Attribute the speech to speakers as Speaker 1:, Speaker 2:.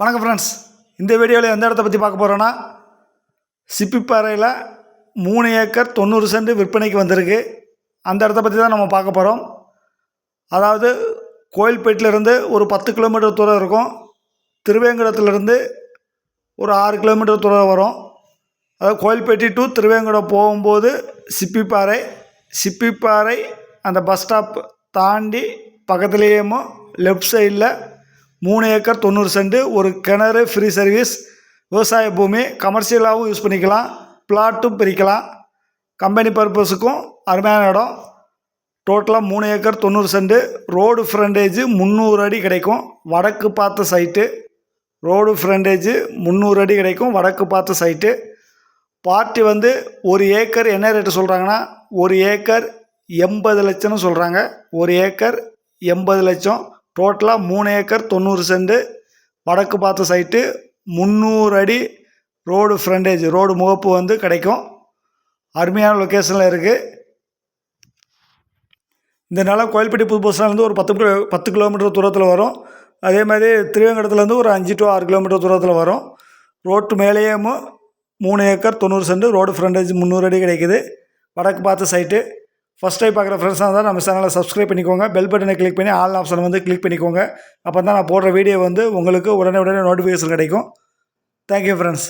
Speaker 1: வணக்கம் ஃப்ரெண்ட்ஸ் இந்த வீடியோவில் எந்த இடத்த பற்றி பார்க்க போகிறோன்னா சிப்பிப்பாறையில் மூணு ஏக்கர் தொண்ணூறு சென்ட் விற்பனைக்கு வந்திருக்கு. அந்த இடத்த பற்றி தான் நம்ம பார்க்க போகிறோம் அதாவது கோயில்பேட்டிலேருந்து ஒரு பத்து கிலோமீட்டர் தூரம் இருக்கும். திருவேங்கடத்துலேருந்து ஒரு ஆறு கிலோமீட்டர் தூரம் வரும். அதாவது கோயில்பேட்டி டு திருவேங்கடம் போகும்போது சிப்பிப்பாறை சிப்பிப்பாறை அந்த பஸ் ஸ்டாப் தாண்டி பக்கத்துலேயும் லெஃப்ட் சைடில் மூணு ஏக்கர் தொண்ணூறு சென்ட் ஒரு கிணறு ஃப்ரீ சர்வீஸ் விவசாய பூமி கமர்ஷியலாகவும் யூஸ் பண்ணிக்கலாம் பிளாட்டும் பிரிக்கலாம். கம்பெனி பர்பஸுக்கும் அருமையான இடம். டோட்டலாக மூணு ஏக்கர் தொண்ணூறு சென்ட் ரோடு ஃப்ரண்டேஜ் முந்நூறு அடி கிடைக்கும் வடக்கு பார்த்த சைட்டு ரோடு ஃப்ரண்டேஜு முந்நூறு அடி கிடைக்கும் வடக்கு பார்த்த சைட்டு பார்ட்டி வந்து ஒரு ஏக்கர் என்ன ரேட்டு சொல்கிறாங்கன்னா ஒரு ஏக்கர் எண்பது லட்சம்னு சொல்கிறாங்க ஒரு ஏக்கர் எண்பது லட்சம். டோட்டலாக மூணு ஏக்கர் தொண்ணூறு சென்ட். வடக்கு பார்த்த சைட்டு முந்நூறு அடி ரோடு ஃப்ரண்டேஜ் ரோடு முகப்பு வந்து கிடைக்கும். அருமையான லொக்கேஷனில் இருக்குது இந்த நிலம் கோயில்பட்டி புது பஸ்லேருந்து ஒரு பத்து கிலோ பத்து கிலோமீட்டர் தூரத்தில் வரும். அதே மாதிரி திருவேங்கடத்துலேருந்து ஒரு அஞ்சு டு ஆறு கிலோமீட்டர் தூரத்தில் வரும். ரோட்டு மேலேயும் மூணு ஏக்கர் தொண்ணூறு சென்ட். ரோடு ஃப்ரண்டேஜ் முந்நூறு அடி கிடைக்குது. வடக்கு பார்த்த சைட்டு ஃபஸ்ட் டைம் பார்க்குற ஃப்ரெண்ட்ஸாக இருந்தால் நம்ம சேனலை சப்ஸ்கிரைப் பண்ணிக்கோங்க. பெல் பட்டனை கிளிக் பண்ணி ஆல் ஆப்ஷன் வந்து கிளிக் பண்ணிக்கோங்க. அப்போ தான் நான் போடுற வீடியோ வந்து உங்களுக்கு உடனே உடனே நோட்டிஃபிகேஷன் கிடைக்கும். Thank you friends